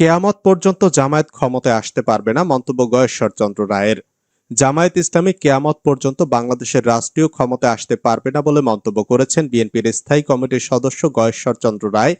কেয়ামত পর্যন্ত জামায়াত ক্ষমতায় আসতে পারবে না, মন্তব্য গয়েশ্বর চন্দ্র রায়ের। জামায়াত ইসলামী কেয়ামত পর্যন্ত বাংলাদেশের রাষ্ট্রীয় ক্ষমতায় আসতে পারবে না বলে মন্তব্য করেছেন বিএনপির স্থায়ী কমিটির সদস্য গয়েশ্বর চন্দ্র রায়।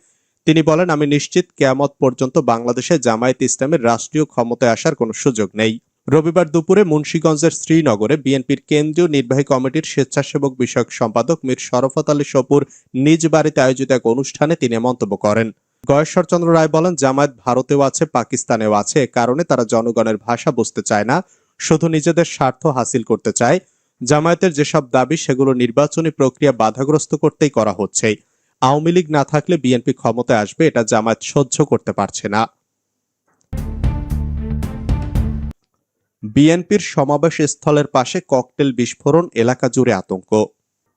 তিনি বলেন, আমি নিশ্চিত কেয়ামত পর্যন্ত বাংলাদেশে জামায়াত ইসলামের রাষ্ট্রীয় ক্ষমতায় আসার কোনো সুযোগ নেই। রবিবার দুপুরে মুন্সীগঞ্জের শ্রীনগরে বিএনপির কেন্দ্রীয় নির্বাহী কমিটির স্বেচ্ছাসেবক বিষয়ক সম্পাদক মীর শরফত আলী সপুর নিজ বাড়িতে আয়োজিত এক অনুষ্ঠানে তিনি মন্তব্য করেন। গয়েশ্বর চন্দ্র রায় বলেন, জামায়াত ভারতেও আছে, পাকিস্তানেও আছে। এ কারণে তারা জনগণের ভাষা বুঝতে চায় না, শুধু নিজেদের স্বার্থ হাসিল করতে চায়। জামায়াতের যেসব দাবি, সেগুলো নির্বাচনী প্রক্রিয়া বাধাগ্রস্ত করতেই করা হচ্ছে। আওয়ামী লীগ না থাকলে বিএনপি ক্ষমতায় আসবে, এটা জামায়াত সহ্য করতে পারছে না। বিএনপির সমাবেশ স্থলের পাশে ককটেল বিস্ফোরণ, এলাকা জুড়ে আতঙ্ক।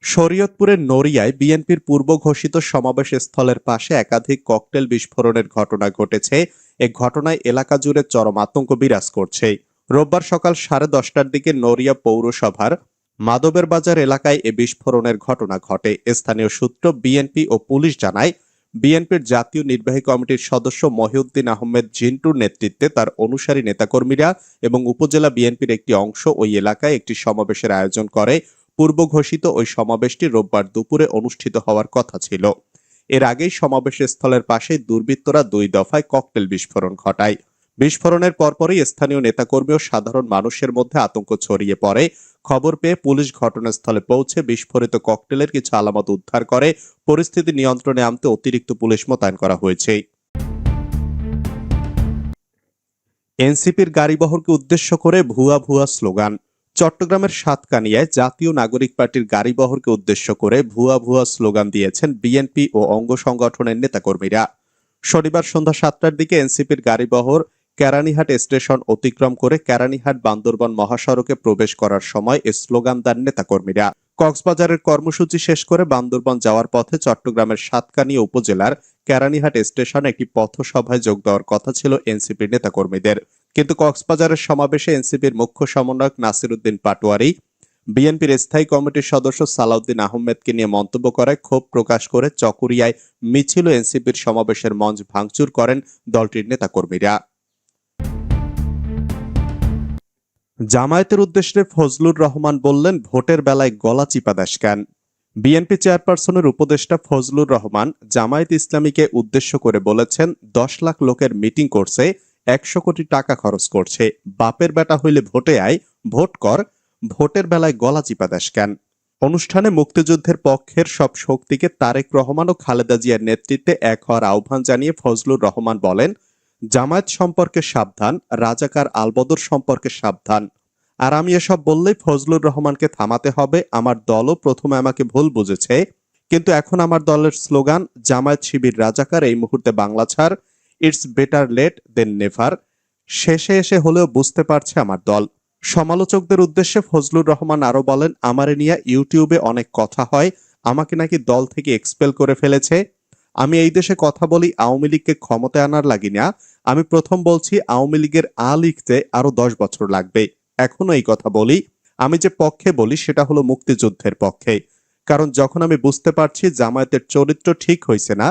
শরীয়তপুরের নড়িয়ায় বিএনপির পূর্ব ঘোষিত সমাবেশ স্থলের পাশে একাধিক ককটেল বিস্ফোরণের ঘটনা ঘটেছে। এ ঘটনায় এলাকা জুড়ে চরম আতঙ্ক বিরাজ করছে। রোববার সকাল সাড়ে দশটার দিকে নড়িয়া পৌরসভার মাদবের বাজার এলাকায় এ বিস্ফোরণের ঘটনা ঘটে। স্থানীয় সূত্র বিএনপি ও পুলিশ জানায়, বিএনপির জাতীয় নির্বাহী কমিটির সদস্য মহিউদ্দিন আহমেদ জিন্টুর নেতৃত্বে তার অনুসারী নেতাকর্মীরা এবং উপজেলা বিএনপির একটি অংশ ওই এলাকায় একটি সমাবেশের আয়োজন করে। পূর্ব ঘোষিত ওই সমাবেশটি রোববার দুপুরে অনুষ্ঠিত হওয়ার কথা ছিল। এর আগেই সমাবেশ স্থলের পাশে দুর্বৃত্তরা দুই দফায় ককটেল বিস্ফোরণ ঘটায়। বিস্ফোরণের পরপরই স্থানীয় নেতাকর্মী ও সাধারণ মানুষের মধ্যে আতঙ্ক ছড়িয়ে পড়ে। খবর পেয়ে পুলিশ ঘটনাস্থলে পৌঁছে বিস্ফোরিত ককটেলের কিছু আলামত উদ্ধার করে। পরিস্থিতি নিয়ন্ত্রণে আনতে অতিরিক্ত পুলিশ মোতায়েন করা হয়েছে। এনসিপির গাড়িবহরকে উদ্দেশ্য করে ভুয়া ভুয়া স্লোগান চট্টগ্রামের সাতকানিয়ায় জাতীয় নাগরিক পার্টির গাড়িবহরকে উদ্দেশ্য করে ভুয়া ভুয়া স্লোগান দিয়েছেন বিএনপি ও অঙ্গ সংগঠনের নেতাকর্মীরা। শনিবার সন্ধ্যা সাতটার দিকে এনসিপির গাড়িবহর কেরানীহাট স্টেশন অতিক্রম করে কেরানীহাট বান্দরবন মহাসড়কে প্রবেশ করার সময় এ স্লোগান দেন নেতাকর্মীরা। কক্সবাজারের কর্মসূচি শেষ করে বান্দরবন যাওয়ার পথে চট্টগ্রামের সাতকানিয়া উপজেলার কেরানীহাট স্টেশনে একটি পথসভায় যোগ দেওয়ার কথা ছিল এনসিপির নেতাকর্মীদের। কিন্তু কক্সবাজারের সমাবেশে এনসিপির মুখ্য সমন্বয়ক নাসিরুদ্দিন পাটোয়ারি, বিএনপির স্থায়ী কমিটির সদস্য সালাউদ্দিন আহমেদকে নিয়ে মন্তব্য করায় ক্ষোভ প্রকাশ করে চকুরিয়ায় মিছিল এনসিপির সমাবেশের মঞ্চ ভাঙচুর করেন দলটির নেতাকর্মীরা। জামায়াতের উদ্দেশ্যে ফজলুর রহমান বললেন, ভোটের বেলায় গলা চিপা দেশ কেন? বিএনপি চেয়ারপারসনের উপদেষ্টা ফজলুর রহমান জামায়াত ইসলামীকে উদ্দেশ্য করে বলেছেন, দশ লাখ লোকের মিটিং করছে একশো কোটি টাকা খরচ করছে। বাপের বেটা হইলে ভোটে আয়, ভোট কর, ভোটের বেলায় গলা চিপা দেশ কেন? অনুষ্ঠানে মুক্তিযুদ্ধের পক্ষের সব শক্তিকে তারেক রহমান ও খালেদা জিয়ার নেতৃত্বে এক হওয়ার আহ্বান জানিয়ে ফজলুর রহমান বলেন, জামায়াত সম্পর্কে সাবধান, রাজাকার আলবদর সম্পর্কে সাবধান। আর আমি এসব বললেই ফজলুর রহমানকে থামাতে হবে। আমার দলও প্রথমে আমাকে ভুল বুঝেছে। কিন্তু এখন আমার দলের স্লোগান, জামায়াত শিবির রাজাকার, এই মুহূর্তে বাংলা ছাড়। It's better late than never শেষে এসে হলেও বুঝতে পারছে আমার দল। সমালোচকদের উদ্দেশ্যে ফজলুর রহমান আরও বলেন, আমারে নিয়ে ইউটিউবে অনেক কথা হয়, আমাকে নাকি দল থেকে এক্সপেল করে ফেলেছে। আমি এই দেশে কথা বলি, আওয়ামী লীগকে ক্ষমতায় আনার লাগি না আমি প্রথম বলছি, আওয়ামী লীগের আ লিখতে আরও দশ বছর লাগবে। এখনও এই কথা বলি। আমি যে পক্ষে বলি, সেটা হলো মুক্তিযুদ্ধের পক্ষে। কারণ যখন আমি বুঝতে পারছি, জামায়াতের চরিত্র ঠিক হয়েছে না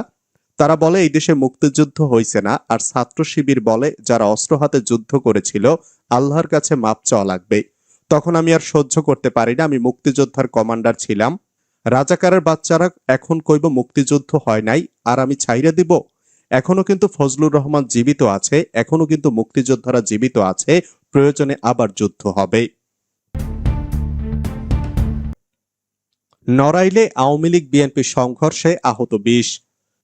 তারা বলে, এই দেশে মুক্তিযুদ্ধ হয়েছে না, আর ছাত্র শিবির বলে, যারা অস্ত্র হাতে যুদ্ধ করেছিল, আল্লাহর কাছে মাপ চাওয়া লাগবে। তখন আমি আর সহ্য করতে পারি না, আমি মুক্তিযোদ্ধার কমান্ডার ছিলাম। রাজাকারের বাচ্চারা এখন কইব, মুক্তিযুদ্ধ হয় নাই, আর আমি ছাইরে দিব। এখনও কিন্তু ফজলুর রহমান জীবিত আছে, এখনও কিন্তু মুক্তিযোদ্ধারা জীবিত আছে, প্রয়োজনে আবার যুদ্ধ হবে। নড়াইলে আওয়ামী লীগ বিএনপি সংঘর্ষে আহত বিশ।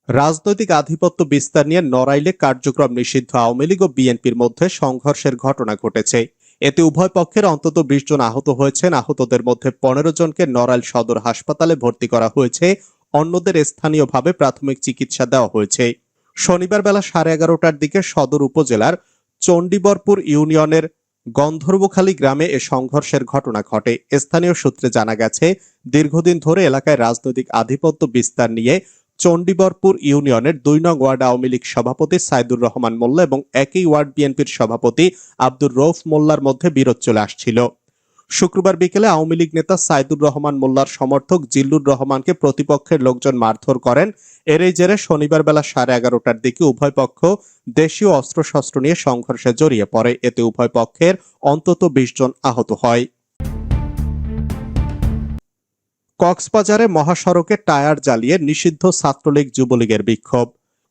রাজনৈতিক আধিপত্য বিস্তার নিয়ে নড়াইলে কার্যক্রম নিষিদ্ধ আওয়ামী লীগ ও বিএনপির মধ্যে সংঘর্ষের ঘটনা ঘটেছে। এতে উভয় পক্ষের অন্তত বিশ জন আহত হয়েছেন। আহতদের মধ্যে পনেরো জনকে নড়াইল সদর হাসপাতালে ভর্তি করা হয়েছে। অন্যদের স্থানীয়ভাবে প্রাথমিক চিকিৎসা দেওয়া হয়েছে। শনিবার বেলা সাড়ে এগারোটার দিকে সদর উপজেলার চণ্ডীবরপুর ইউনিয়নের গন্ধর্বখালী গ্রামে এ সংঘর্ষের ঘটনা ঘটে। স্থানীয় সূত্রে জানা গেছে, দীর্ঘদিন ধরে এলাকায় রাজনৈতিক আধিপত্য বিস্তার নিয়ে চণ্ডীবরপুর ইউনিয়নের দুই নং ওয়ার্ড আওয়ামী লীগ সভাপতি সাইদুর রহমান মোল্লা এবং একই ওয়ার্ড বিএনপির সভাপতি আব্দুর রৌফ মোল্লার মধ্যে বিরোধ চলে আসছিল। শুক্রবার বিকেলে আওয়ামী লীগ নেতা সাইদুর রহমান মোল্লার সমর্থক জিল্লুর রহমানকে প্রতিপক্ষের লোকজন মারধর করেন। এরই জেরে শনিবার বেলা সাড়ে এগারোটার দিকে উভয় পক্ষ দেশীয় অস্ত্রশস্ত্র নিয়ে সংঘর্ষে জড়িয়ে পড়ে। এতে উভয় পক্ষের অন্তত বিশ জন আহত হয়। কক্সবাজারে মহাসড়কে টায়ার জ্বালিয়ে নিষিদ্ধ ছাত্রলীগ যুবলীগের বিক্ষোভ।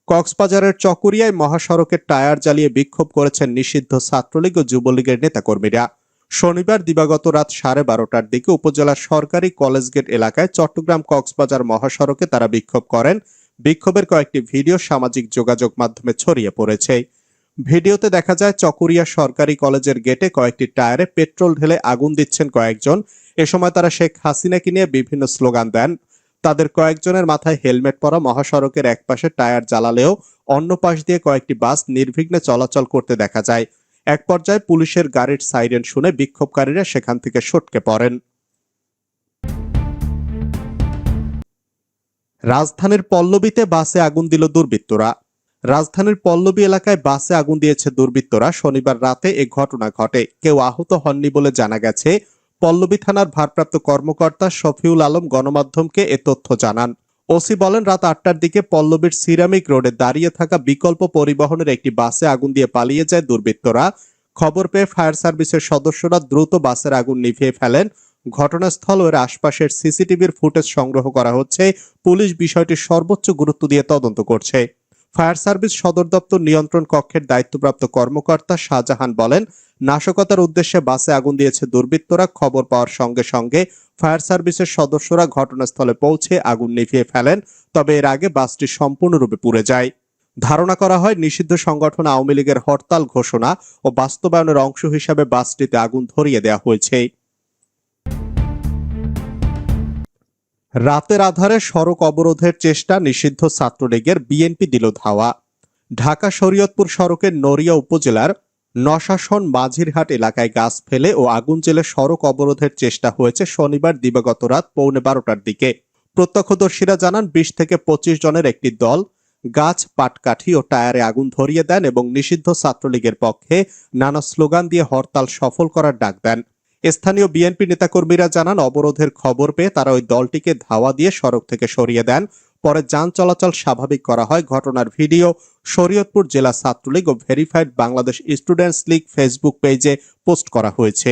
কক্সবাজারের চকরিয়ায় মহাসড়কে টায়ার জ্বালিয়ে বিক্ষোভ করেছেন নিষিদ্ধ ছাত্রলীগ ও যুবলীগের নেতাকর্মীরা। শনিবার দিবাগত রাত সাড়ে বারোটার দিকে উপজেলার সরকারি কলেজ গেট এলাকায় চট্টগ্রাম কক্সবাজার মহাসড়কে তারা বিক্ষোভ করেন। বিক্ষোভের কয়েকটি ভিডিও সামাজিক যোগাযোগ মাধ্যমে ছড়িয়ে পড়েছে। ভিডিওতে দেখা যায়, চকরিয়া সরকারি কলেজের গেটে কয়েকটি টায়ারে পেট্রোল ঢেলে আগুন দিচ্ছেন কয়েকজন। এ সময় তারা শেখ হাসিনাকে নিয়ে বিভিন্ন স্লোগান দেন। তাদের কয়েকজনের মাথায় হেলমেট পরা মহাসড়কের একপাশে টায়ার জ্বালালেও অন্য পাশ দিয়ে কয়েকটি বাস নির্বিঘ্নে চলাচল করতে দেখা যায়। এক পর্যায়ে পুলিশের গাড়ির সাইরেন শুনে বিক্ষোভকারীরা সেখান থেকে সটকে পড়েন। রাজধানীর পল্লবীতে বাসে আগুন দিল দুর্বৃত্তরা। রাজধানীর পল্লবী এলাকায় বাসে আগুন দিয়েছে দুর্বৃত্তরা। শনিবার রাতে এ ঘটনা ঘটে। কেউ আহত হননি বলে জানা গেছে। পল্লবী থানার ভারপ্রাপ্ত কর্মকর্তা শফিউল আলম গণমাধ্যমকে এ তথ্য জানান। ওসি বলেন, রাত আটটার দিকে পল্লবীর সিরামিক রোডে দাঁড়িয়ে থাকা বিকল্প পরিবহনের একটি বাসে আগুন দিয়ে পালিয়ে যায় দুর্বৃত্তরা। খবর পেয়ে ফায়ার সার্ভিসের সদস্যরা দ্রুত বাসের আগুন নিভিয়ে ফেলেন। ঘটনাস্থল ও এর আশপাশের সিসিটিভির ফুটেজ সংগ্রহ করা হচ্ছে। পুলিশ বিষয়টি সর্বোচ্চ গুরুত্ব দিয়ে তদন্ত করছে। ফায়ার সার্ভিস সদর দপ্তর নিয়ন্ত্রণ কক্ষের দায়িত্বপ্রাপ্ত কর্মকর্তা শাহজাহান বলেন, নাশকতার উদ্দেশ্যে বাসে আগুন দিয়েছে দুর্বৃত্তরা। খবর পাওয়ার সঙ্গে সঙ্গে ফায়ার সার্ভিসের সদস্যরা ঘটনাস্থলে পৌঁছে আগুন নিভিয়ে ফেলেন, তবে এর আগে বাসটি সম্পূর্ণরূপে পুড়ে যায়। ধারণা করা হয়, নিষিদ্ধ সংগঠন আওয়ামী লীগের হরতাল ঘোষণা ও বাস্তবায়নের অংশ হিসাবে বাসটিতে আগুন ধরিয়ে দেওয়া হয়েছে। রাতের আধারে সড়ক অবরোধের চেষ্টা নিষিদ্ধ ছাত্রলীগের বিএনপি দিল ধাওয়া। ঢাকা শরীয়তপুর সড়কের নড়িয়া উপজেলার নশাসন মাঝিরহাট এলাকায় গাছ ফেলে ও আগুন জেলে সড়ক অবরোধের চেষ্টা হয়েছে শনিবার দিবাগত রাত পৌনে বারোটার দিকে। প্রত্যক্ষদর্শীরা জানান, বিশ থেকে পঁচিশ জনের একটি দল গাছ, পাটকাঠি ও টায়ারে আগুন ধরিয়ে দেন এবং নিষিদ্ধ ছাত্রলীগের পক্ষে নানা স্লোগান দিয়ে হরতাল সফল করার ডাক দেন। স্থানীয় বিএনপি নেতাকর্মীরা জানান, অবরোধের খবর পেয়ে তারা ওই দলটিকে ধাওয়া দিয়ে সড়ক থেকে সরিয়ে দেন। পরে যান চলাচল স্বাভাবিক করা হয়। ঘটনার ভিডিও শরীয়তপুর জেলা ছাত্রলীগ ও verified Bangladesh students league Facebook পেজে পোস্ট করা হয়েছে।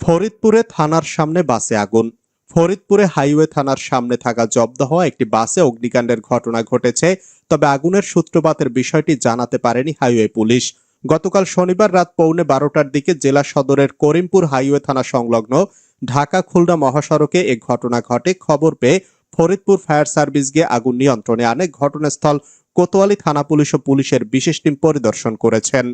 ফরিদপুরে থানার সামনে বাসে আগুন। ফরিদপুরে হাইওয়ে থানার সামনে থাকা জব্দ হওয়া একটি বাসে অগ্নিকাণ্ডের ঘটনা ঘটেছে, তবে আগুনের সূত্রপাতের বিষয়টি জানাতে পারেনি হাইওয়ে পুলিশ। গতকাল শনিবার রাত পৌনে বারোটার দিকে জেলা সদরের করিমপুর হাইওয়ে থানা সংলগ্ন ঢাকা খুলনা মহাসড়কে এ ঘটনা ঘটে। খবর পেয়ে ফরিদপুর ফায়ার সার্ভিস গিয়ে আগুন নিয়ন্ত্রণে আনে। ঘটনাস্থল কোতোয়ালি থানা পুলিশ ও পুলিশের বিশেষ টিম পরিদর্শন করেছেন।